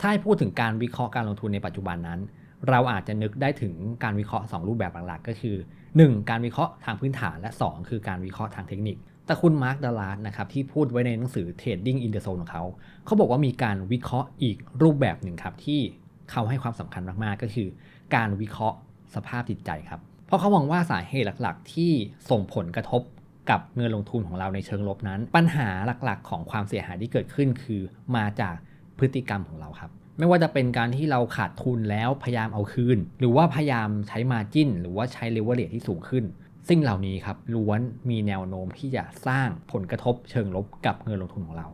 ถ้าให้พูดถึงการวิเคราะห์การลงทุนในปัจจุบันนั้น เราอาจจะนึกได้ถึงการวิเคราะห์ 2 รูปแบบหลักๆ ก็คือ 1. การวิเคราะห์ทางพื้นฐานและ 2 คือการวิเคราะห์ทางเทคนิค แต่คุณมาร์คดาลาสนะครับที่พูดไว้ในหนังสือ Trading in the Zone ของเขา เขาบอกว่ามีการวิเคราะห์อีกรูปแบบหนึ่งครับที่เขาให้ความสำคัญมากๆ ก็คือ การวิเคราะห์สภาพจิตใจครับ เพราะเขามองว่าสาเหตุหลักๆ ที่ส่งผลกระทบกับเงินลงทุนของเราในเชิงลบนั้น ปัญหาหลักๆ ของความเสียหายที่เกิดขึ้นคือมาจาก พฤติกรรมของเราครับ ไม่ว่าจะเป็นการที่เราขาดทุนแล้วพยายามเอาคืน หรือว่าพยายามใช้มาจิ้น หรือว่าใช้เลเวลเลทที่สูงขึ้นสิ่งเหล่านี้ครับล้วนมีแนวโน้มที่จะสร้างผลกระทบเชิงลบกับเงินลงทุนของเรา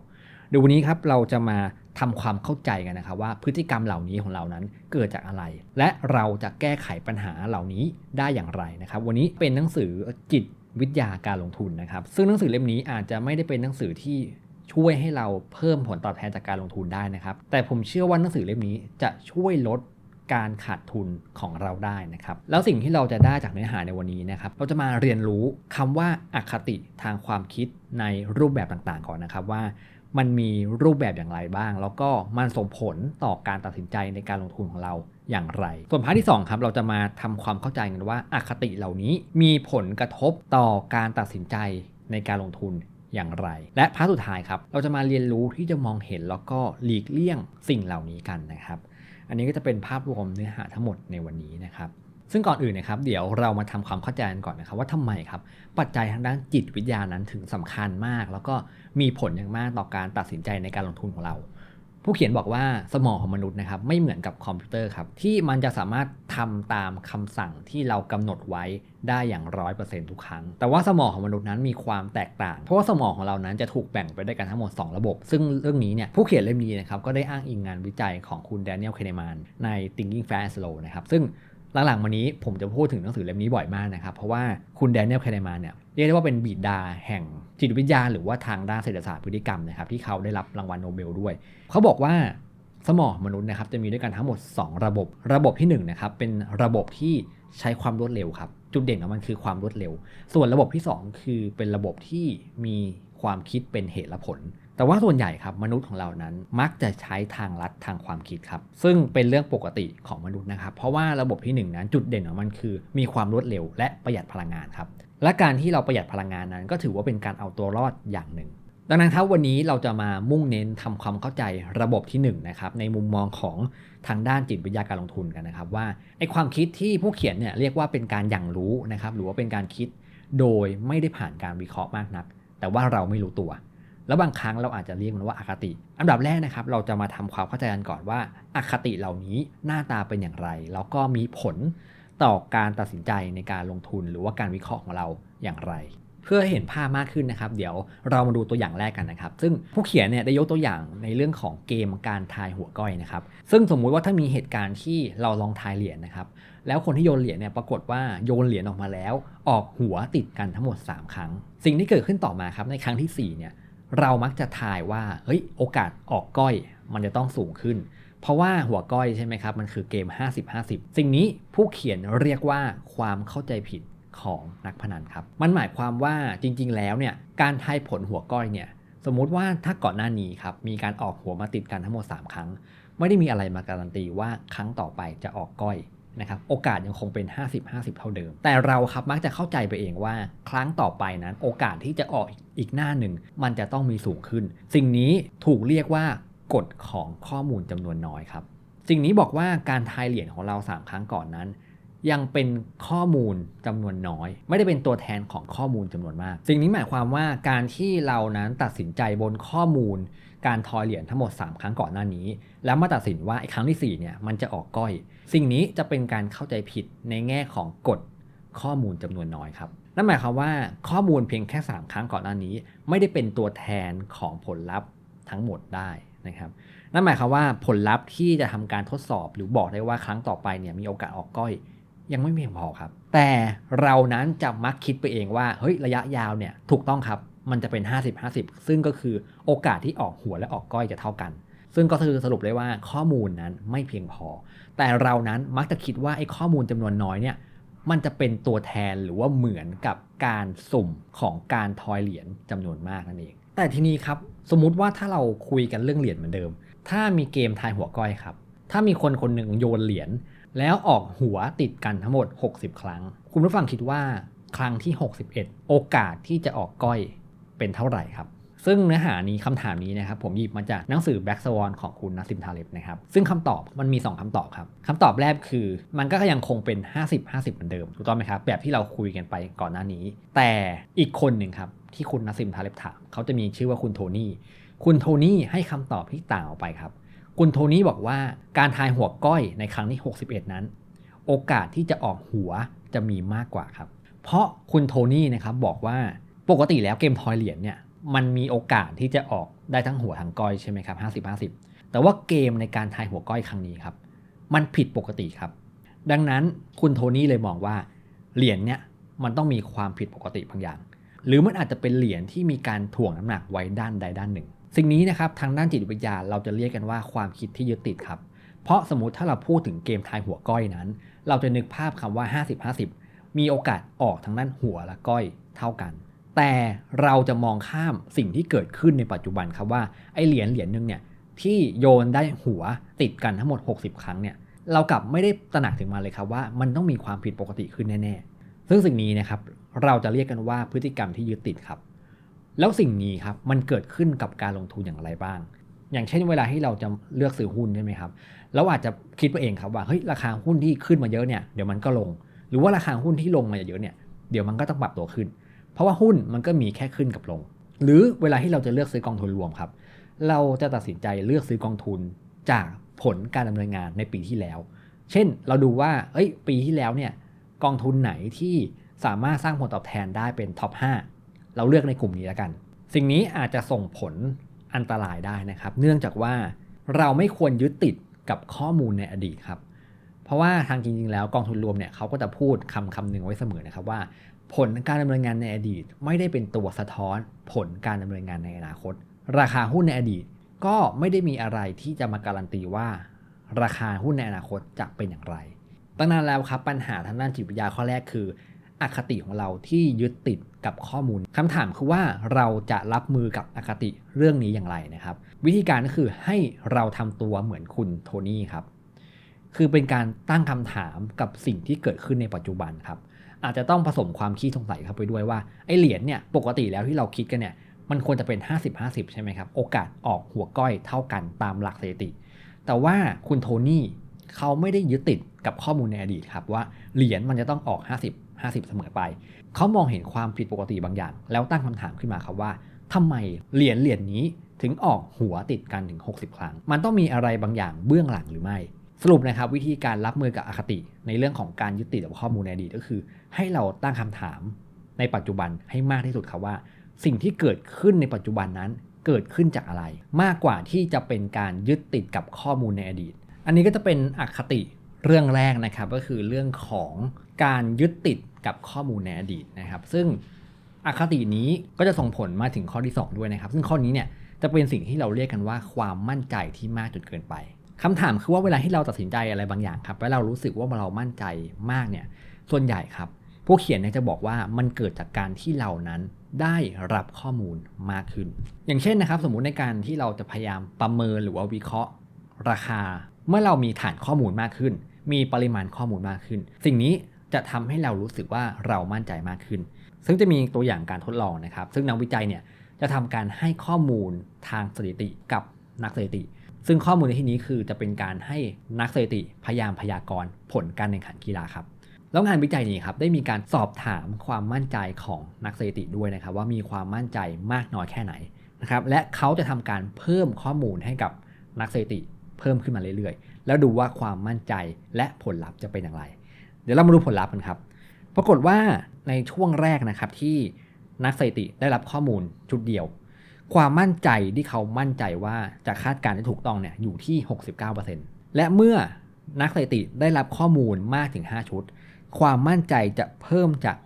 เดี๋ยววันนี้ครับเราจะมาทำความเข้าใจกันนะครับว่าพฤติกรรมเหล่านี้ของเรานั้นเกิดจากอะไร และเราจะแก้ไขปัญหาเหล่านี้ได้อย่างไรนะครับ วันนี้เป็นหนังสือจิตวิทยาการลงทุนนะครับ ซึ่งหนังสือเล่มนี้อาจจะไม่ได้เป็นหนังสือที่ ช่วยให้เราเพิ่มผลตอบแทนจากการลงทุนได้นะครับ แต่ผมเชื่อว่าหนังสือเล่มนี้จะช่วยลดการขาดทุนของเราได้นะครับแล้วสิ่งที่เราจะได้จากเนื้อหาในวันนี้นะครับเราจะมาเรียนรู้คำว่าอคติทางความคิดในรูปแบบต่างๆ ก่อนนะครับว่ามันมีรูปแบบอย่างไรบ้าง แล้วก็มันส่งผลต่อการตัดสินใจในการลงทุนของเราอย่างไร ส่วนพาร์ทที่2ครับเราจะมาทำความเข้าใจกันว่าอคติเหล่านี้มีผลกระทบต่อการตัดสินใจในการลงทุน อย่างไร และพาร์ทสุดท้ายครับ เราจะมาเรียนรู้ที่จะมองเห็นแล้วก็หลีกเลี่ยงสิ่งเหล่านี้กันนะครับ อันนี้ก็จะเป็นภาพรวมเนื้อหาทั้งหมดในวันนี้นะครับซึ่งก่อนอื่นนะครับเดี๋ยวเรามาทำความเข้าใจกันก่อนนะครับ ว่าทำไมครับ ปัจจัยทางด้านจิตวิทยานั้นถึงสำคัญมาก แล้วก็มีผลอย่างมากต่อการตัดสินใจในการลงทุนของเรา ผู้เขียนบอกว่าสมองของมนุษย์นะครับไม่เหมือนกับคอมพิวเตอร์ครับที่มันจะสามารถทำตามคำสั่งที่เรากำหนดไว้ได้อย่างร้อยเปอร์เซ็นต์ทุกครั้ง แต่ว่าสมองของมนุษย์นั้นมีความแตกต่าง เพราะว่าสมองของเรานั้นจะถูกแบ่งไปด้วยกันทั้งหมด 2 ระบบ ซึ่งเรื่องนี้เนี่ยผู้เขียนเล่มนี้นะครับก็ได้อ้างอิงงานวิจัยของคุณแดเนียล เคเนมานใน Thinking Fast Slow นะครับซึ่งหลังๆมานี้ผมจะพูดถึงหนังสือเล่มนี้บ่อยมากนะครับเพราะว่าคุณแดเนียล เคเนมานเนี่ย เรียกได้ว่าเป็นบิดาแห่งจิตวิทยา หรือว่าทางด้านเศรษฐศาสตร์พฤติกรรมนะครับที่เขาได้รับรางวัลโนเบลด้วย เขาบอกว่าสมองมนุษย์นะครับจะมีด้วยกันทั้งหมด 2 ระบบ ระบบที่1นะครับเป็นระบบที่ใช้ความรวดเร็วครับ จุดเด่นของมันคือความรวดเร็ว ส่วนระบบที่ 2 คือเป็นระบบที่มีความคิดเป็นเหตุและผล แต่ว่าส่วนใหญ่ครับมนุษย์ของเรานั้นมักจะใช้ทางลัดทางความคิดครับ ซึ่งเป็นเรื่องปกติของมนุษย์นะครับ เพราะว่าระบบที่ 1 นั้นจุดเด่นของมันคือ มีความรวดเร็วและประหยัดพลังงานครับ และการที่เราประหยัดพลังงานนั้น ก็ถือว่าเป็นการเอาตัวรอดอย่างหนึ่ง ดังนั้นครับวันนี้เราจะมามุ่งเน้นทำความเข้าใจระบบที่1นนะครับในมุมมองของทางด้านจิตวิทยาการลงทุนกันนะครับ ว่าไอความคิดที่ผู้เขียนเนี่ยเรียกว่าเป็นการอย่างรู้นะครับหรือว่าเป็นการคิดโดยไม่ได้ผ่านการวิเคราะห์มากนัก แต่ว่าเราไม่รู้ตัว แล้วบางครั้งเราอาจจะเรียกมันว่าอาคติ อันดับแรกนะครับ เราจะมาทำความเข้าใจกันก่อนว่าอาคติเหล่านี้หน้าตาเป็นอย่างไร แล้วก็มีผล ต่อการตัดสินใจในการลงทุนหรือว่าการวิเคราะห์ของเราอย่างไร เพื่อเห็นภาพมากขึ้นนะครับ เดี๋ยวเรามาดูตัวอย่างแรกกันนะครับ ซึ่งผู้เขียนเนี่ยได้ยกตัวอย่างในเรื่องของเกมการทายหัวก้อยนะครับ ซึ่งสมมุติว่าถ้ามีเหตุการณ์ที่เราลองทายเหรียญนะครับ แล้วคนที่โยนเหรียญเนี่ยปรากฏว่าโยนเหรียญออกมาแล้ว ออกหัวติดกันทั้งหมด 3 ครั้ง สิ่งที่เกิดขึ้นต่อมาครับในครั้งที่4เนี่ยเรามักจะทายว่าเฮ้ยโอกาสออกก้อยมันจะต้องสูงขึ้น เพราะว่าหัวก้อยใช่ไหมครับ มันคือเกม 50-50 สิ่งนี้ผู้เขียนเรียกว่าความเข้าใจผิดของนักพนันครับ มันหมายความว่าจริง ๆ แล้วเนี่ยการทายผลหัวก้อยเนี่ยสมมุติว่าถ้าก่อนหน้านี้ครับมีการออกหัวมาติดกันทั้งหมด 3 ครั้ง ไม่ได้มีอะไรมาการันตีว่าครั้งต่อไปจะออกก้อยนะครับโอกาสยังคงเป็น 50-50 เท่าเดิม แต่เราครับมักจะเข้าใจไปเองว่า ครั้งต่อไปนั้น โอกาสที่จะออกอีกหน้าหนึ่ง มันจะต้องมีสูงขึ้น สิ่งนี้ถูกเรียกว่า กฎของข้อมูลจำนวนน้อยครับ สิ่งนี้บอกว่าการทายเหรียญของเรา 3 ครั้งก่อนนั้น ยังเป็นข้อมูลจำนวนน้อย ไม่ได้เป็นตัวแทนของข้อมูลจำนวนมาก สิ่งนี้หมายความว่าการที่เรานั้นตัดสินใจบนข้อมูล การทอยเหรียญทั้งหมด 3 ครั้งก่อนหน้านี้ แล้วมาตัดสินว่าไอ้ครั้งที่4เนี่ยมันจะออกก้อย สิ่งนี้จะเป็นการเข้าใจผิดในแง่ของกฎข้อมูลจำนวนน้อยครับนั่นหมายความว่าข้อมูลเพียงแค่ 3 ครั้งก่อนหน้านี้ ไม่ได้เป็นตัวแทนของผลลัพธ์ทั้งหมดได้ นะครับนั่นหมายความว่าผลลัพธ์ที่จะทำการทดสอบหรือบอกได้ว่าครั้งต่อไปเนี่ยมีโอกาสออกก้อยยังไม่เพียงพอครับ แต่เรานั้นจะมักคิดไปเองว่าเฮ้ยระยะยาวเนี่ยถูกต้องครับมันจะเป็น 50-50 ซึ่งก็คือโอกาสที่ออกหัวและออกก้อยจะเท่ากัน ซึ่งก็คือสรุปได้ว่าข้อมูลนั้นไม่เพียงพอ แต่เรานั้นมักจะคิดว่าไอ้ข้อมูลจำนวนน้อยเนี่ยมันจะเป็นตัวแทนหรือว่าเหมือนกับการสุ่มของการทอยเหรียญจำนวนมากนั่นเอง แต่ทีนี้ครับ สมมุติว่าถ้าเราคุยกันเรื่องเหรียญเหมือนเดิม ถ้ามีเกมทายหัวก้อยครับ ถ้ามีคนคนหนึ่งโยนเหรียญแล้วออกหัวติดกันทั้งหมด 60 ครั้ง คุณผู้ฟังคิดว่าครั้งที่ 61 โอกาสที่จะออกก้อยเป็นเท่าไหร่ครับ ซึ่งเนื้อหานี้คำถามนี้นะครับผมหยิบมาจากหนังสือ Black Swan ของคุณนัสซิมทาเลบนะครับซึ่งคำตอบมันมี 2คำตอบครับคำตอบแรกคือ มันก็ยังคงเป็น 50-50 เหมือนเดิมถูกต้องไหมครับแบบที่เราคุยกันไปก่อนหน้านี้ แต่อีกคนหนึ่งครับที่คุณนัสซิมทาเลบถามเขาจะมีชื่อว่าคุณโทนี่คุณโทนี่ให้คำตอบที่ต่างออกไปครับคุณโทนี่บอกว่าการทายหัวก้อยในครั้งที่ 61 นั้น โอกาสที่จะออกหัวจะมีมากกว่าครับ เพราะคุณโทนี่นะครับบอกว่าปกติแล้วเกมทอยเหรียญเนี่ย มันมีโอกาสที่จะออกได้ทั้งหัวทั้งก้อยใช่ไหมครับ50 50แต่ว่าเกมในการทายหัวก้อยครั้งนี้ครับ มันผิดปกติครับ ดังนั้นคุณโทนี่เลยมองว่าเหรียญเนี่ยมันต้องมีความผิดปกติบางอย่าง หรือมันอาจจะเป็นเหรียญที่มีการถ่วงน้ำหนักไว้ด้านใดด้านหนึ่ง สิ่งนี้นะครับทางด้านจิตวิทยาเราจะเรียกกันว่าความคิดที่ยึดติดครับ เพราะสมมติถ้าเราพูดถึงเกมทายหัวก้อยนั้น เราจะนึกภาพคำว่า 50-50 มีโอกาสออกทางด้านหัวและก้อยเท่ากัน แต่เราจะมองข้ามสิ่งที่เกิดขึ้นในปัจจุบันครับว่าไอเหรียญเหรียญหนึ่งเนี่ยที่โยนได้หัวติดกันทั้งหมด 60 ครั้งเนี่ยเรากลับไม่ได้ตระหนักถึงมันเลยครับว่ามันต้องมีความผิดปกติขึ้นแน่ๆ ซึ่งสิ่งนี้นะครับเราจะเรียกกันว่าพฤติกรรมที่ยึดติดครับ แล้วสิ่งนี้ครับมันเกิดขึ้นกับการลงทุนอย่างไรบ้าง อย่างเช่นเวลาที่เราจะเลือกซื้อหุ้นใช่ไหมครับเราอาจจะคิดไปเองครับว่าเฮ้ยราคาหุ้นที่ขึ้นมาเยอะเนี่ยเดี๋ยวมันก็ลง หรือว่าราคาหุ้นที่ลงมาเยอะเนี่ยเดี๋ยวมันก็ต้องปรับตัวขึ้น เพราะว่าหุ้นมันก็มีแค่ขึ้นกับลง หรือเวลาที่เราจะเลือกซื้อกองทุนรวมครับ เราจะตัดสินใจเลือกซื้อกองทุนจากผลการดำเนินงานในปีที่แล้ว เช่น เราดูว่า เอ้ย ปีที่แล้วเนี่ย กองทุนไหนที่สามารถสร้างผลตอบแทนได้เป็นท็อป 5 เราเลือกในกลุ่มนี้แล้วกัน สิ่งนี้อาจจะส่งผลอันตรายได้นะครับ เนื่องจากว่าเราไม่ควรยึดติดกับข้อมูลในอดีตครับ เพราะว่าทางจริงๆแล้วกองทุนรวมเนี่ยเขาก็จะพูดคำคำหนึ่งไว้เสมอนะครับว่า ผลการดำเนินงานในอดีต ไม่ได้เป็นตัวสะท้อนผลการดำเนินงานในอนาคต ราคาหุ้นในอดีตก็ไม่ได้มีอะไรที่จะมาการันตีว่า ราคาหุ้นในอนาคตจะเป็นอย่างไร ตั้งนานแล้วครับปัญหาทางด้านจิตวิทยาข้อแรกคือ อคติของเราที่ยึดติดกับข้อมูลคำถามคือว่าเราจะรับมือกับอคติเรื่องนี้อย่างไรนะครับ วิธีการก็คือให้เราทำตัวเหมือนคุณโทนี่ครับ คือเป็นการตั้งคำถามกับสิ่งที่เกิดขึ้นในปัจจุบันครับ อาจจะต้องผสมความขี้สงสัยเข้าไปด้วยว่าไอ้เหรียญเนี่ยปกติแล้วที่เราคิดกันเนี่ยมันควรจะเป็น 50-50 ใช่ไหมครับ โอกาสออกหัวก้อยเท่ากันตามหลักสถิติ แต่ว่าคุณโทนี่เขาไม่ได้ยึดติดกับข้อมูลในอดีตครับว่าเหรียญมันจะต้องออก 50 50 เสมอไป เขามองเห็นความผิดปกติบางอย่าง แล้วตั้งคำถามขึ้นมาครับว่าทำไมเหรียญเหรียญนี้ถึงออกหัวติดกันถึง 60 ครั้ง มันต้องมีอะไรบางอย่างเบื้องหลังหรือไม่ สรุปนะครับวิธีการรับมือกับอคติในเรื่องของการยึดติดกับข้อมูลในอดีตก็คือ ให้เราตั้งคำถามในปัจจุบันให้มากที่สุดครับว่า สิ่งที่เกิดขึ้นในปัจจุบันนั้นเกิดขึ้นจากอะไร มากกว่าที่จะเป็นการยึดติดกับข้อมูลในอดีต อันนี้ก็จะเป็นอคติเรื่องแรกนะครับก็คือเรื่องของการยึดติดกับข้อมูลในอดีตนะครับ ซึ่งอคตินี้ก็จะส่งผลมาถึงข้อที่ 2 ด้วยนะครับ ซึ่งข้อนี้เนี่ยจะเป็นสิ่งที่เราเรียกกันว่าความมั่นใจที่มากจนเกินไป คำถามคือว่าเวลาที่เราตัดสินใจอะไรบางอย่างครับ แล้วเรารู้สึกว่าเรามั่นใจมากเนี่ย ส่วนใหญ่ครับ ผู้เขียนเนี่ยจะบอกว่ามันเกิดจากการที่เรานั้นได้รับข้อมูลมากขึ้น อย่างเช่นนะครับ สมมุติในการที่เราจะพยายามประเมินหรือว่าวิเคราะห์ ราคา เมื่อเรามีฐานข้อมูลมากขึ้น มีปริมาณข้อมูลมากขึ้น สิ่งนี้จะทำให้เรารู้สึกว่าเรามั่นใจมากขึ้น ซึ่งจะมีตัวอย่างการทดลองนะครับ ซึ่งนักวิจัยเนี่ยจะทำการให้ข้อมูลทางสถิติกับนักสถิติ ซึ่งข้อมูลในที่นี้คือจะเป็นการให้นักสถิติพยายามพยากรณ์ผลการแข่งขันกีฬาครับแล้วงานวิจัยนี้ครับได้มีการสอบถามความมั่นใจของนักสถิติด้วยนะครับว่ามีความมั่นใจมากน้อยแค่ไหนนะครับและเขาจะทำการเพิ่มข้อมูลให้กับนักสถิติเพิ่มขึ้นมาเรื่อยๆ แล้วดูว่าความมั่นใจและผลลัพธ์จะเป็นอย่างไร เดี๋ยวเรามาดูผลลัพธ์กันครับ ปรากฏว่าในช่วงแรกนะครับที่นักสถิติได้รับข้อมูลชุดเดียว ความมั่นใจที่เขามั่นใจว่าจะคาดการณ์ได้ถูกต้องเนี่ยอยู่ที่ 69%และเมื่อนักสถิติได้รับข้อมูลมากถึง 5 ชุด ความมั่นใจจะเพิ่มจาก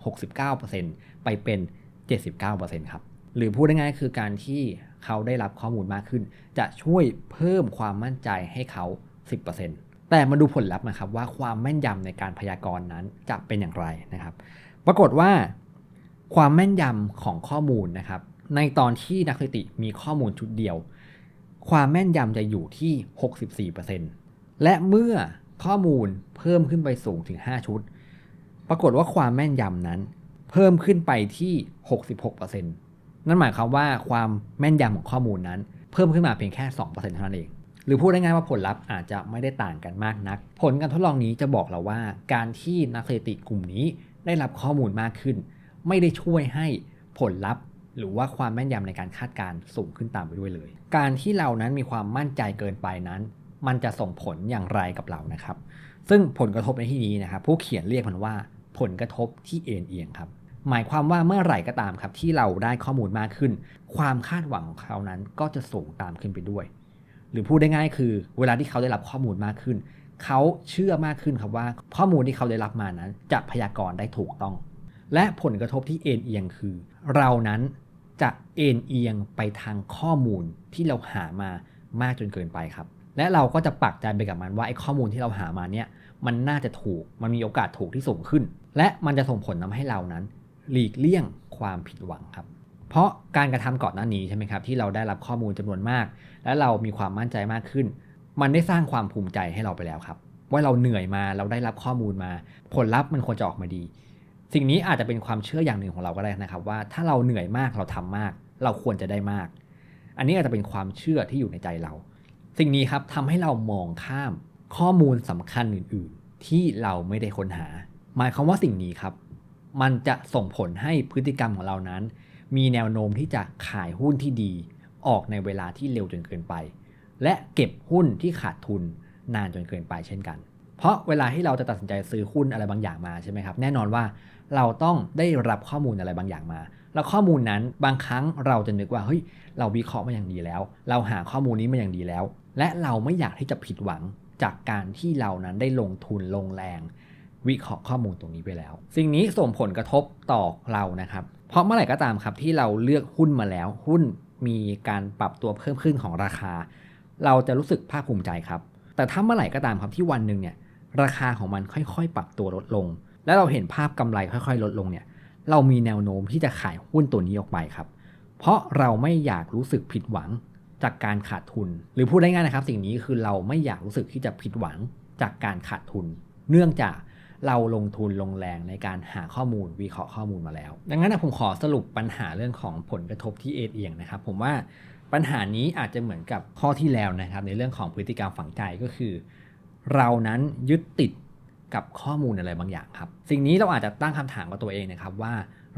69%ไปเป็น 79%ครับ หรือพูดง่ายๆคือการที่เขาได้รับข้อมูลมากขึ้น จะช่วยเพิ่มความมั่นใจให้เขา 10%แต่มาดูผลลัพธ์นะครับว่าความแม่นยำในการพยากรณ์นั้นจะเป็นอย่างไรนะครับ ปรากฏว่า ความแม่นยำของข้อมูลนะครับ ในตอนที่นักสถิติมีข้อมูลชุดเดียว ความแม่นยำจะอยู่ที่ 64%และเมื่อข้อมูลเพิ่มขึ้นไปสูงถึง 5 ชุด ปรากฏว่าความแม่นยำนั้น เพิ่มขึ้นไปที่ 66%นั่นหมายความว่าความแม่นยำของข้อมูลนั้น เพิ่มขึ้นมาเพียงแค่ 2%เท่านั้นเอง หรือพูดได้ง่ายว่าผลลัพธ์อาจจะไม่ได้ต่างกันมากนัก ผลการทดลองนี้จะบอกเราว่า การที่นักสถิติกลุ่มนี้ได้รับข้อมูลมากขึ้น ไม่ได้ช่วยให้ผลลัพธ์ หรือว่าความแม่นยำในการคาดการณ์สูงขึ้นตามไปด้วยเลย การที่เรานั้นมีความมั่นใจเกินไปนั้น มันจะส่งผลอย่างไรกับเรานะครับ ซึ่งผลกระทบในที่นี้นะครับผู้เขียนเรียกมันว่าผลกระทบที่เอ็นเอียงครับหมายความว่าเมื่อไหร่ก็ตามครับที่เราได้ข้อมูลมากขึ้น ความคาดหวังของเขานั้นก็จะสูงตามขึ้นไปด้วย หรือพูดได้ง่ายคือ เวลาที่เขาได้รับข้อมูลมากขึ้น เขาเชื่อมากขึ้นครับว่าข้อมูลที่เขาได้รับมานั้น จะพยากรณ์ได้ถูกต้อง และผลกระทบที่เอ็นเอียงคือ เรานั้นจะเอ็นเอียงไปทางข้อมูลที่เราหามามากจนเกินไปครับ และเราก็จะปักใจไปกับมันว่าไอ้ข้อมูลที่เราหามาเนี่ยมันน่าจะถูกมันมีโอกาสถูกที่สูงขึ้น และมันจะส่งผลทำให้เรานั้น หลีกเลี่ยงความผิดหวังครับ เพราะการกระทำก่อนหน้านี้ใช่ไหมครับที่เราได้รับข้อมูลจำนวนมาก และเรามีความมั่นใจมากขึ้น มันได้สร้างความภูมิใจให้เราไปแล้วครับ ว่าเราเหนื่อยมาเราได้รับข้อมูลมา ผลลัพธ์มันควรจะออกมาดี สิ่งนี้อาจจะเป็นความเชื่ออย่างหนึ่งของเราก็ได้นะครับ ว่าถ้าเราเหนื่อยมากเราทำมาก เราควรจะได้มาก อันนี้อาจจะเป็นความเชื่อที่อยู่ในใจเรา สิ่งนี้ครับทำให้เรามองข้ามข้อมูลสำคัญอื่น ๆ ที่เราไม่ได้ค้นหา หมายความว่าสิ่งนี้ครับ มันจะส่งผลให้พฤติกรรมของเรานั้น มีแนวโน้มที่จะขายหุ้นที่ดี ออกในเวลาที่เร็วจนเกินไป และเก็บหุ้นที่ขาดทุนนานจนเกินไปเช่นกัน เพราะเวลาที่เราจะตัดสินใจซื้อหุ้นอะไรบางอย่างมาใช่ไหมครับ แน่นอนว่าเราต้องได้รับข้อมูลอะไรบางอย่างมา แล้วข้อมูลนั้นบางครั้งเราจะนึกว่าเฮ้ยเราวิเคราะห์มาอย่างดีแล้ว เราหาข้อมูลนี้มาอย่างดีแล้ว และเราไม่อยากที่จะผิดหวังจากการที่เรานั้นได้ลงทุนลงแรง วิเคราะห์ข้อมูลตรงนี้ไปแล้ว สิ่งนี้ส่งผลกระทบต่อเรานะครับ เพราะเมื่อไหร่ก็ตามครับที่เราเลือกหุ้นมาแล้ว หุ้นมีการปรับตัวเพิ่มขึ้นของราคา เราจะรู้สึกภาคภูมิใจครับ แต่ถ้าเมื่อไหร่ก็ตามครับที่วันหนึ่งเนี่ย ราคาของมันค่อยๆ ปรับตัวลดลง แล้วเราเห็นภาพกำไรค่อยๆ ลดลงเนี่ย เรามีแนวโน้มที่จะขายหุ้นตัวนี้ออกไปครับ เพราะเราไม่อยากรู้สึกผิดหวังจากการขาดทุน หรือพูดได้ง่ายนะครับ สิ่งนี้คือเราไม่อยากรู้สึกที่จะผิดหวังจากการขาดทุน เนื่องจากเราลงทุนลงแรงในการหาข้อมูลวิเคราะห์ข้อมูลมาแล้ว ดังนั้นผมขอสรุปปัญหาเรื่องของผลกระทบที่เอเอียงนะครับ ผมว่าปัญหานี้อาจจะเหมือนกับข้อที่แล้วนะครับ ในเรื่องของพฤติกรรมฝังใจก็คือ เรานั้นยึดติดกับข้อมูลอะไรบางอย่างครับ สิ่งนี้เราอาจจะตั้งคำถามกับตัวเองนะครับว่า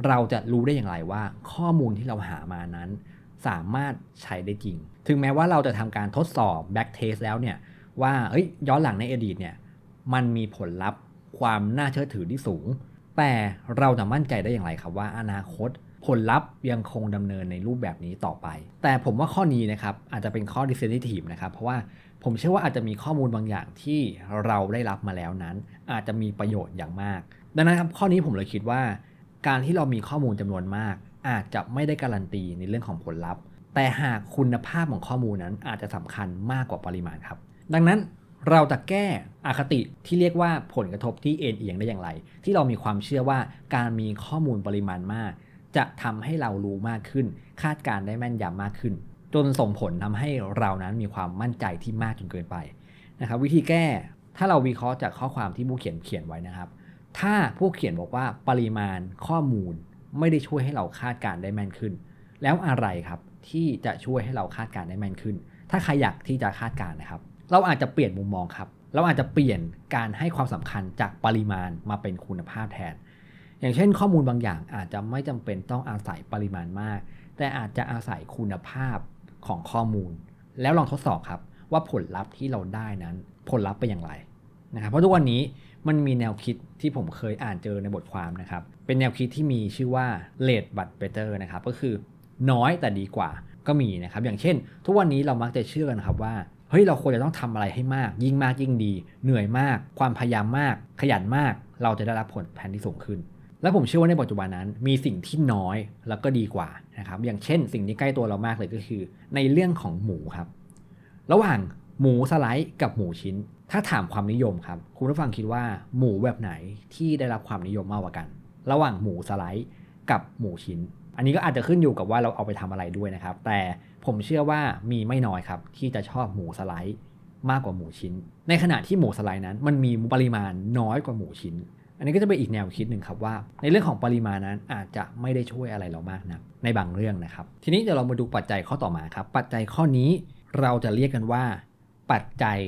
เราจะรู้ได้อย่างไรว่าข้อมูลที่เราหามานั้น สามารถใช้ได้จริง ถึงแม้ว่าเราจะทำการทดสอบ back test แล้วเนี่ยว่าเอ้ยย้อนหลังในอดีตเนี่ยมันมีผลลัพธ์ความน่าเชื่อถือที่สูง แต่เราจะมั่นใจได้อย่างไรครับว่าอนาคตผลลัพธ์ยังคงดำเนินในรูปแบบนี้ต่อไป แต่ผมว่าข้อนี้นะครับอาจจะเป็นข้อ disincentive นะครับเพราะว่า ผมเชื่อว่าอาจจะมีข้อมูลบางอย่างที่เราได้รับมาแล้วนั้น อาจจะมีประโยชน์อย่างมาก ดังนั้นครับข้อนี้ผมเลยคิดว่า การที่เรามีข้อมูลจำนวนมาก อาจจะไม่ได้การันตีในเรื่องของผลลัพธ์ แต่หากคุณภาพของข้อมูลนั้นอาจจะสำคัญมากกว่าปริมาณครับ ดังนั้นเราจะแก้อคติที่เรียกว่าผลกระทบที่เอ็นเอียงได้อย่างไร ที่เรามีความเชื่อว่าการมีข้อมูลปริมาณมาก จะทำให้เรารู้มากขึ้น คาดการได้แม่นยำมากขึ้น จนส่งผลทำให้เรานั้นมีความมั่นใจที่มากจนเกินไปนะครับ วิธีแก้ถ้าเราวิเคราะห์จากข้อความที่ผู้เขียนเขียนไว้นะครับ ถ้าผู้เขียนบอกว่าปริมาณข้อมูลไม่ได้ช่วยให้เราคาดการได้แม่นขึ้น แล้วอะไรครับที่จะช่วยให้เราคาดการได้แม่นขึ้น ถ้าใครอยากที่จะคาดการนะครับ เราอาจจะเปลี่ยนมุมมองครับ เราอาจจะเปลี่ยนการให้ความสำคัญจากปริมาณมาเป็นคุณภาพแทน อย่างเช่น ข้อมูลบางอย่างอาจจะไม่จำเป็นต้องอาศัยปริมาณมาก แต่อาจจะอาศัยคุณภาพ ของข้อมูล แล้วลองทดสอบครับว่าผลลัพธ์ที่เราได้นั้นผลลัพธ์เป็นอย่างไรนะครับเพราะทุกวันนี้มันมีแนวคิดที่ผมเคยอ่านเจอในบทความนะครับ เป็นแนวคิดที่มีชื่อว่า late but better นะครับก็คือน้อยแต่ดีกว่าก็มีนะครับอย่างเช่น ทุกวันนี้เรามักจะเชื่อกันครับว่าเฮ้ยเราควรจะต้องทำอะไรให้มาก ยิ่งมากยิ่งดี เหนื่อยมาก ความพยายามมาก ขยันมาก เราจะได้รับผลแทนที่สูงขึ้น และผมเชื่อว่าในปัจจุบันนั้น มีสิ่งที่น้อยแล้วก็ดีกว่านะครับ อย่างเช่น สิ่งที่ใกล้ตัวเรามากเลยก็คือ ในเรื่องของหมูครับ ระหว่างหมูสไลด์กับหมูชิ้น ถ้าถามความนิยมครับ คุณผู้ฟังคิดว่าหมูแบบไหนที่ได้รับความนิยมมากกว่ากัน ระหว่างหมูสไลด์กับหมูชิ้น อันนี้ก็อาจจะขึ้นอยู่กับว่าเราเอาไปทำอะไรด้วยนะครับ แต่ผมเชื่อว่ามีไม่น้อยครับ ที่จะชอบหมูสไลด์มากกว่าหมูชิ้น ในขณะที่หมูสไลด์นั้น มันมีปริมาณน้อยกว่าหมูชิ้น อันนี้ก็จะเป็นอีกแนวคิดหนึ่งครับว่า ในเรื่องของปริมาณนั้นอาจจะไม่ได้ช่วยอะไรเรามากนะักในบางเรื่องนะครับ ทีนี้เดี๋ยวเรามาดูปัจจัยข้อต่อมาครับ ปัจจัยข้อนี้เราจะเรียกกันว่า ปัจจัย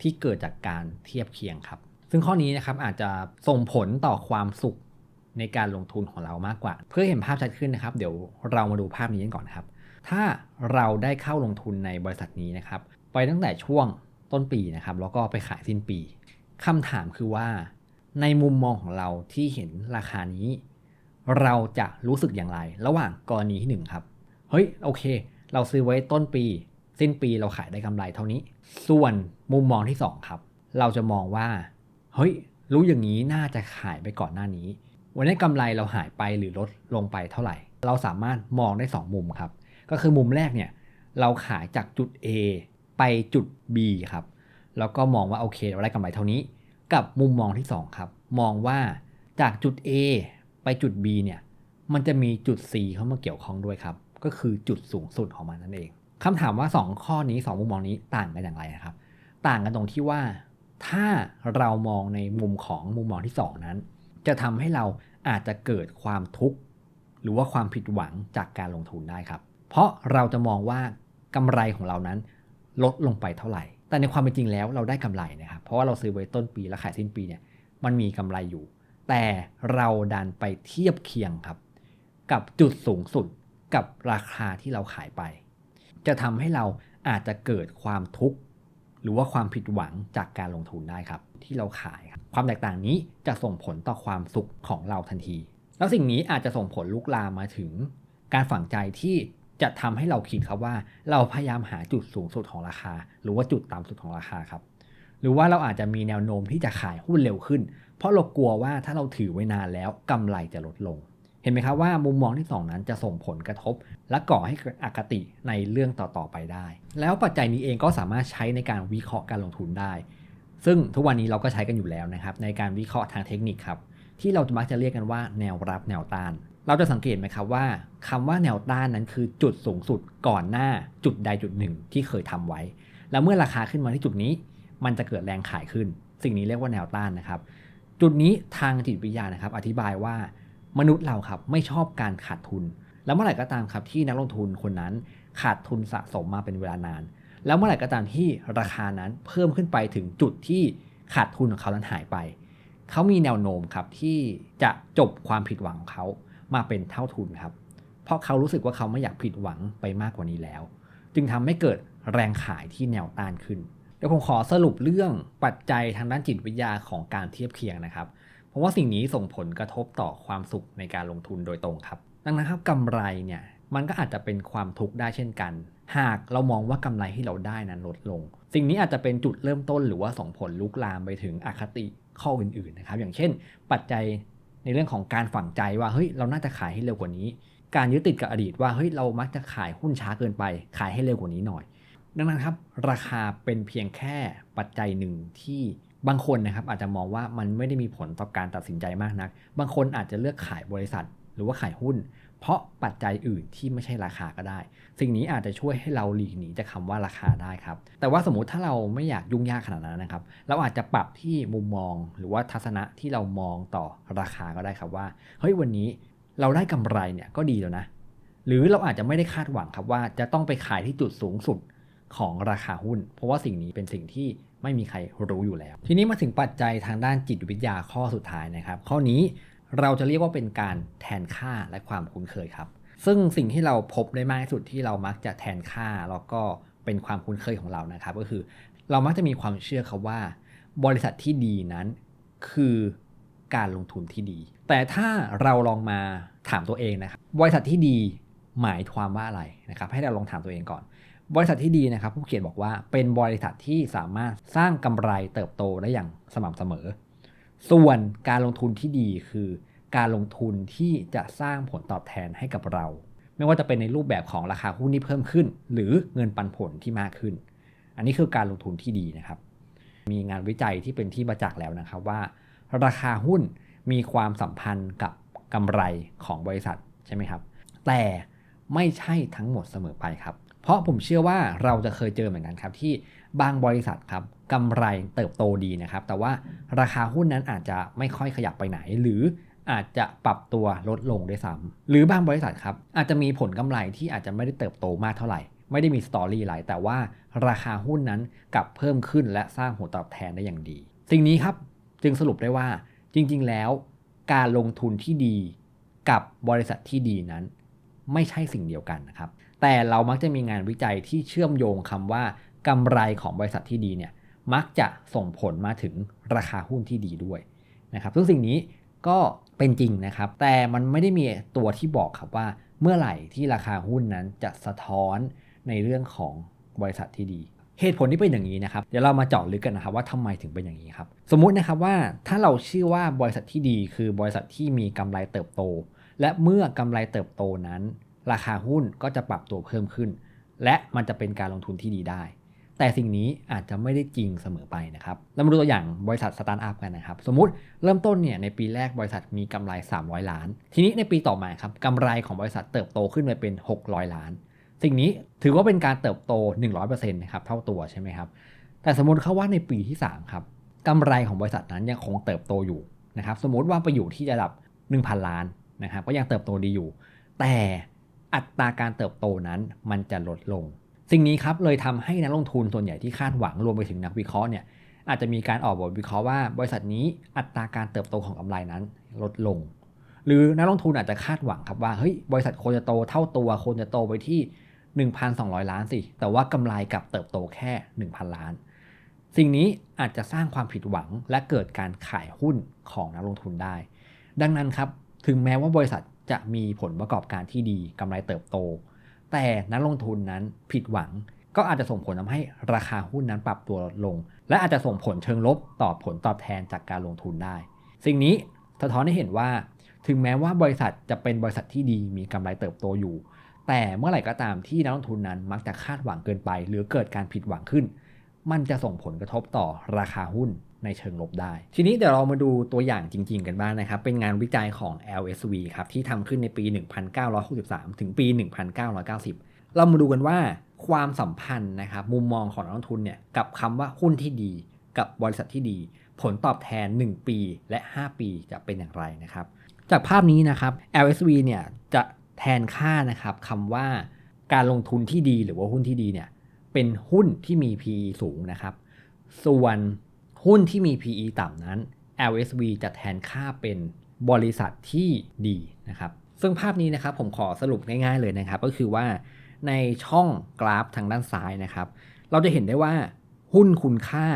ที่เกิดจากการเทียบเคียงครับ ซึ่งข้อนี้นะครับอาจจะส่งผลต่อความสุขในการลงทุนของเรามากกว่า เพื่อเห็นภาพชัดขึ้นนะครับ เดี๋ยวเรามาดูภาพนี้กันก่อนครับ ถ้าเราได้เข้าลงทุนในบริษัทนี้นะครับ ไปตั้งแต่ช่วงต้นปีนะครับ แล้วก็ไปขายสิ้นปีคำถามคือว่า ในมุมมองของเราที่เห็นราคานี้ เราจะรู้สึกอย่างไร ระหว่างกรณีที่หนึ่งครับ เฮ้ยโอเค เราซื้อไว้ต้นปี สิ้นปีเราขายได้กำไรเท่านี้ ส่วนมุมมองที่สองครับ เราจะมองว่า เฮ้ย รู้อย่างนี้น่าจะขายไปก่อนหน้านี้ วันนี้กำไรเราหายไปหรือลดลงไปเท่าไหร่ เราสามารถมองได้ 2 มุมครับ ก็คือมุมแรกเนี่ยเราขายจากจุด A ไปจุด B ครับ แล้วก็มองว่าโอเคเราได้กำไรเท่านี้ กับมุมมองที่ 2 ครับ มองว่าจากจุด A ไปจุด B เนี่ยมันจะมีจุด C เข้ามาเกี่ยวข้องด้วยครับ ก็คือจุดสูงสุดของมันนั่นเองคำถามว่า 2 ข้อนี้ 2 มุมมองนี้ต่างกันอย่างไรนะครับ ต่างกันตรงที่ว่า ถ้าเรามองในมุมของมุมมองที่ 2 นั้น จะทำให้เราอาจจะเกิดความทุกข์หรือว่าความผิดหวังจากการลงทุนได้ครับ เพราะเราจะมองว่ากำไรของเรานั้นลดลงไปเท่าไหร่ แต่ในความเป็นจริงแล้วเราได้กำไรนะครับ เพราะว่าเราซื้อไว้ต้นปีแล้วขายสิ้นปีเนี่ยมันมีกำไรอยู่ แต่เราดันไปเทียบเคียงครับ กับจุดสูงสุดกับราคาที่เราขายไป จะทำให้เราอาจจะเกิดความทุกข์หรือว่าความผิดหวังจากการลงทุนได้ครับ ที่เราขายครับความแตกต่างนี้จะส่งผลต่อความสุขของเราทันที แล้วสิ่งนี้อาจจะส่งผลลุกลามมาถึงการฝังใจที่ จะทำให้เราคิดครับว่าเราพยายามหาจุดสูงสุดของราคา หรือว่าจุดต่ำสุดของราคาครับ หรือว่าเราอาจจะมีแนวโน้มที่จะขายหุ้นเร็วขึ้น เพราะเรากลัวว่าถ้าเราถือไว้นานแล้วกำไรจะลดลง เห็นไหมครับว่ามุมมองที่ 2 นั้นจะส่งผลกระทบ และก่อให้เกิดอคติในเรื่องต่อๆไปได้ แล้วปัจจัยนี้เองก็สามารถใช้ในการวิเคราะห์การลงทุนได้ ซึ่งทุกวันนี้เราก็ใช้กันอยู่แล้วนะครับในการวิเคราะห์ทางเทคนิคครับที่เรามักจะเรียกกันว่าแนวรับแนวต้าน เราจะสังเกตไหมครับว่าคำว่าแนวต้านนั้นคือจุดสูงสุดก่อนหน้าจุดใดจุดหนึ่งที่เคยทำไว้ แล้วเมื่อราคาขึ้นมาที่จุดนี้ มันจะเกิดแรงขายขึ้น สิ่งนี้เรียกว่าแนวต้านนะครับ จุดนี้ทางจิตวิทยานะครับ อธิบายว่ามนุษย์เราครับไม่ชอบการขาดทุน แล้วเมื่อไหร่ก็ตามครับที่นักลงทุนคนนั้นขาดทุนสะสมมาเป็นเวลานาน แล้วเมื่อไหร่ก็ตามที่ราคานั้นเพิ่มขึ้นไปถึงจุดที่ขาดทุนของเขานั้นหายไป เขามีแนวโน้มครับที่จะจบความผิดหวังของเขา มาเป็นเท่าทุนครับ เพราะเขารู้สึกว่าเขาไม่อยากผิดหวังไปมากกว่านี้แล้ว จึงทำให้เกิดแรงขายที่แนวต้านขึ้น เดี๋ยวผมขอสรุปเรื่องปัจจัยทางด้านจิตวิทยาของการเทียบเคียงนะครับ เพราะว่าสิ่งนี้ส่งผลกระทบต่อความสุขในการลงทุนโดยตรงครับ ดังนั้นครับกำไรเนี่ยมันก็อาจจะเป็นความทุกข์ได้เช่นกัน หากเรามองว่ากำไรที่เราได้นั้นลดลง สิ่งนี้อาจจะเป็นจุดเริ่มต้นหรือว่าส่งผลลุกลามไปถึงอคติข้ออื่นๆนะครับ อย่างเช่น ปัจจัย ในเรื่องของการฝังใจว่าเฮ้ยเราน่าจะขายให้เร็วกว่านี้ การยึดติดกับอดีตว่าเฮ้ยเรามักจะขายหุ้นช้าเกินไป ขายให้เร็วกว่านี้หน่อย ดังนั้นครับราคาเป็นเพียงแค่ปัจจัยหนึ่งที่บางคนนะครับอาจจะมองว่ามันไม่ได้มีผลต่อการตัดสินใจมากนัก บางคนอาจจะเลือกขายบริษัท หรือว่าขายหุ้น เพราะปัจจัยอื่นที่ไม่ใช่ราคาก็ได้ สิ่งนี้อาจจะช่วยให้เราหลีกหนีจากคาว่าราคาได้ครับ แต่ว่าสมมติถ้าเราไม่อยากยุ่งยากขนาดนั้นนะครับ เราอาจจะปรับที่มุมมองหรือว่าทัศนะที่เรามองต่อราคาก็ได้ครับว่า เฮ้ยวันนี้เราได้กำไรเนี่ยก็ดีแล้วนะ หรือเราอาจจะไม่ได้คาดหวังครับว่าจะต้องไปขายที่จุดสูงสุดของราคาหุ้น เพราะว่าสิ่งนี้เป็นสิ่งที่ไม่มีใครรู้อยู่แล้ว ทีนี้มาถึงปัจจัยทางด้านจิตวิทยาข้อสุดท้ายนะครับ ข้อนี้ เราจะเรียกว่าเป็นการแทนค่าและความคุ้นเคยครับ ซึ่งสิ่งที่เราพบได้มากที่สุดที่เรามักจะแทนค่าแล้วก็เป็นความคุ้นเคยของเรานะครับ ก็คือเรามักจะมีความเชื่อครับว่า บริษัทที่ดีนั้นคือการลงทุนที่ดี แต่ถ้าเราลองมาถามตัวเองนะครับ บริษัทที่ดีหมายความว่าอะไรนะครับ ให้เราลองถามตัวเองก่อน บริษัทที่ดีนะครับ ผู้เขียนบอกว่าเป็นบริษัทที่สามารถสร้างกำไรเติบโตได้อย่างสม่ำเสมอ ส่วนการลงทุนที่ดีคือการลงทุนที่จะสร้างผลตอบแทนให้กับเรา ไม่ว่าจะเป็นในรูปแบบของราคาหุ้นที่เพิ่มขึ้น หรือเงินปันผลที่มากขึ้น อันนี้คือการลงทุนที่ดีนะครับ มีงานวิจัยที่เป็นที่ประจักษ์แล้วนะครับว่า ราคาหุ้นมีความสัมพันธ์กับกำไรของบริษัทใช่ไหมครับ แต่ไม่ใช่ทั้งหมดเสมอไปครับ เพราะผมเชื่อว่าเราจะเคยเจอเหมือนกันครับที่ บางบริษัทครับกำไรเติบโตดีนะครับ แต่ว่าราคาหุ้นนั้นอาจจะไม่ค่อยขยับไปไหน หรืออาจจะปรับตัวลดลงด้วยซ้ำหรือบางบริษัทครับอาจจะมีผลกำไรที่อาจจะไม่ได้เติบโตมากเท่าไหร่ ไม่ได้มีสตอรี่อะไรแต่ว่าราคาหุ้นนั้นกลับเพิ่มขึ้นและสร้างผลตอบแทนได้อย่างดี สิ่งนี้ครับจึงสรุปได้ว่าจริงๆ แล้วการลงทุนที่ดีกับบริษัทที่ดีนั้น ไม่ใช่สิ่งเดียวกันนะครับ แต่เรามักจะมีงานวิจัยที่เชื่อมโยงคำว่า กำไรของบริษัทที่ดีเนี่ยมักจะส่งผลมาถึงราคาหุ้นที่ดีด้วยนะครับซึ่งสิ่งนี้ก็เป็นจริงนะครับ แต่มันไม่ได้มีตัวที่บอกครับว่าเมื่อไหร่ที่ราคาหุ้นนั้นจะสะท้อนในเรื่องของบริษัทที่ดี เหตุผลที่เป็นอย่างนี้นะครับ เดี๋ยวเรามาเจาะลึกกันนะครับว่าทำไมถึงเป็นอย่างนี้ครับ สมมุตินะครับว่าถ้าเราเชื่อว่าบริษัทที่ดี คือบริษัทที่มีกำไรเติบโต และเมื่อกำไรเติบโตนั้น ราคาหุ้นก็จะปรับตัวเพิ่มขึ้น และมันจะเป็นการลงทุนที่ดีได้ แต่สิ่งนี้อาจจะไม่ได้จริงเสมอไปนะครับ เรามาดูตัวอย่างบริษัทสตาร์ทอัพกันนะครับ สมมุติเริ่มต้นเนี่ยในปีแรกบริษัทมีกำไร 300 ล้าน ทีนี้ในปีต่อมาครับกำไรของบริษัทเติบโตขึ้นไปเป็น 600 ล้าน สิ่งนี้ถือว่าเป็นการเติบโต 100%นะครับเท่าตัวใช่ไหมครับ แต่สมมติเขาว่าในปีที่3ครับกำไรของบริษัทนั้นยังคงเติบโตอยู่นะครับ สมมติว่าไปอยู่ที่ระดับ 1,000 ล้านนะครับก็ยังเติบโตดีอยู่ แต่อัตราการเติบโตนั้นมันจะลดลง สิ่งนี้ครับเลยทำให้นักลงทุนส่วนใหญ่ที่คาดหวังรวมไปถึงนักวิเคราะห์เนี่ยอาจจะมีการออกบทวิเคราะห์ว่า บริษัทนี้อัตราการเติบโตของกำไรนั้นลดลง หรือนักลงทุนอาจจะคาดหวังครับว่าเฮ้ยบริษัทควรจะโตเท่าตัวควรจะโตไปที่ 1,200 ล้านสิ แต่ว่ากำไรกลับเติบโตแค่ 1,000 ล้าน สิ่งนี้อาจจะสร้างความผิดหวังและเกิดการขายหุ้นของนักลงทุนได้ ดังนั้นครับถึงแม้ว่าบริษัทจะมีผลประกอบการที่ดีกำไรเติบโต แต่นักลงทุนนั้นผิดหวัง ก็อาจจะส่งผลทำให้ราคาหุ้นนั้นปรับตัวลดลง และอาจจะส่งผลเชิงลบต่อผลตอบแทนจากการลงทุนได้ สิ่งนี้สะท้อนให้เห็นว่า ถึงแม้ว่าบริษัทจะเป็นบริษัทที่ดีมีกำไรเติบโตอยู่ แต่เมื่อไหร่ก็ตามที่นักลงทุนนั้นมักจะคาดหวังเกินไป หรือเกิดการผิดหวังขึ้น มันจะส่งผลกระทบต่อราคาหุ้น ในเชิงลบได้ ทีนี้เดี๋ยวเรามาดูตัวอย่างจริง ๆ กันบ้างนะครับ เป็นงานวิจัยของ LSV ครับที่ทำขึ้นในปี 1963 ถึงปี 1990 เรามาดูกันว่าความสัมพันธ์นะครับมุมมองของนักลงทุนเนี่ยกับคำว่าหุ้นที่ดี กับบริษัทที่ดี ผลตอบแทน 1 ปีและ 5 ปีจะเป็นอย่างไรนะครับจากภาพนี้นะครับ LSV เนี่ยจะแทนค่านะครับคำว่าการลงทุนที่ดีหรือว่าหุ้นที่ดีเนี่ยเป็นหุ้นที่มี PE สูงนะครับ ส่วน หุ้นที่มี PE ต่ำนั้น LSV จะแทนค่าเป็นบริษัทที่ดีนะครับ ซึ่งภาพนี้นะครับผมขอสรุปง่ายๆเลยนะครับ ก็คือว่าในช่องกราฟทางด้านซ้ายนะครับ เราจะเห็นได้ว่าหุ้นคุณค่า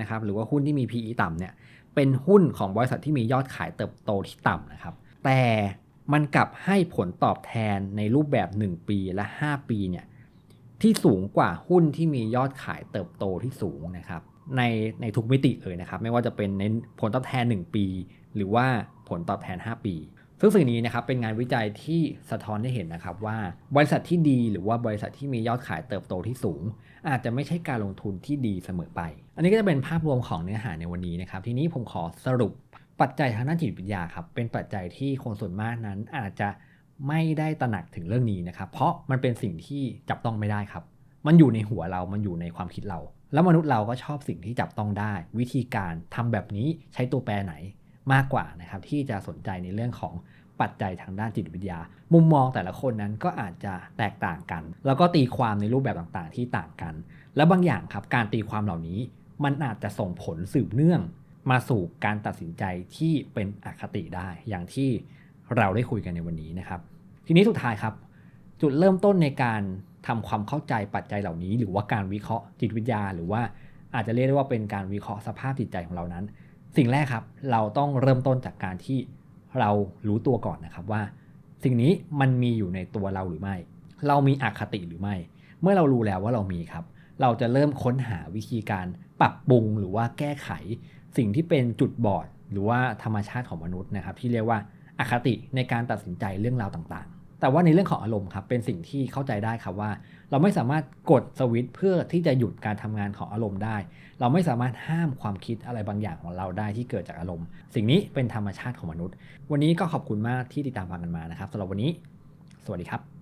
นะครับหรือว่าหุ้นที่มี PE ต่ำเนี่ยเป็นหุ้นของบริษัทที่มียอดขายเติบโตที่ต่ำนะครับ แต่มันกลับให้ผลตอบแทนในรูปแบบ 1 ปีและ 5 ปีเนี่ยที่สูงกว่าหุ้นที่มียอดขายเติบโตที่สูงนะครับ ในในทุกมิติเลยนะครับ ไม่ว่าจะเป็นในผลตอบแทน 1 ปี หรือว่าผลตอบแทน 5 ปี ซึ่งสิ่งนี้นะครับเป็นงานวิจัยที่สะท้อนให้เห็นนะครับว่าบริษัทที่ดีหรือว่าบริษัทที่มียอดขายเติบโตที่สูง อาจจะไม่ใช่การลงทุนที่ดีเสมอไป อันนี้ก็จะเป็นภาพรวมของเนื้อหาในวันนี้นะครับ ทีนี้ผมขอสรุปปัจจัยทางด้านจิตวิทยาครับเป็นปัจจัยที่คนส่วนมากนั้นอาจจะไม่ได้ตระหนักถึงเรื่องนี้นะครับ เพราะมันเป็นสิ่งที่จับต้องไม่ได้ครับ มันอยู่ในหัวเรา มันอยู่ในความคิดเรา แล้วมนุษย์เราก็ชอบสิ่งที่จับต้องได้ วิธีการทำแบบนี้ใช้ตัวแปรไหนมากกว่านะครับ ที่จะสนใจในเรื่องของปัจจัยทางด้านจิตวิทยา มุมมองแต่ละคนนั้นก็อาจจะแตกต่างกัน แล้วก็ตีความในรูปแบบต่างๆ ที่ต่างกัน และบางอย่างครับการตีความเหล่านี้ มันอาจจะส่งผลสืบเนื่อง มาสู่การตัดสินใจที่เป็นอคติได้ อย่างที่เราได้คุยกันในวันนี้นะครับ ทีนี้สุดท้ายครับ จุดเริ่มต้นในการ ทำความเข้าใจปัจจัยเหล่านี้ หรือว่าการวิเคราะห์จิตวิทยา หรือว่าอาจจะเรียกได้ว่าเป็นการวิเคราะห์สภาพจิตใจของเรานั้น สิ่งแรกครับ เราต้องเริ่มต้นจากการที่เรารู้ตัวก่อนนะครับว่า สิ่งนี้มันมีอยู่ในตัวเราหรือไม่ เรามีอคติหรือไม่ เมื่อเรารู้แล้วว่าเรามีครับ เราจะเริ่มค้นหาวิธีการปรับปรุงหรือว่าแก้ไข สิ่งที่เป็นจุดบอด หรือว่าธรรมชาติของมนุษย์นะครับ ที่เรียกว่าอคติในการตัดสินใจเรื่องราวต่างๆ แต่ว่าในเรื่องของอารมณ์ครับเป็นสิ่งที่เข้าใจได้ครับว่า เราไม่สามารถกดสวิตช์เพื่อที่จะหยุดการทำงานของอารมณ์ได้ เราไม่สามารถห้ามความคิดอะไรบางอย่างของเราได้ที่เกิดจากอารมณ์ สิ่งนี้เป็นธรรมชาติของมนุษย์ วันนี้ก็ขอบคุณมากที่ติดตามฟังกันมานะครับสำหรับวันนี้ สวัสดีครับ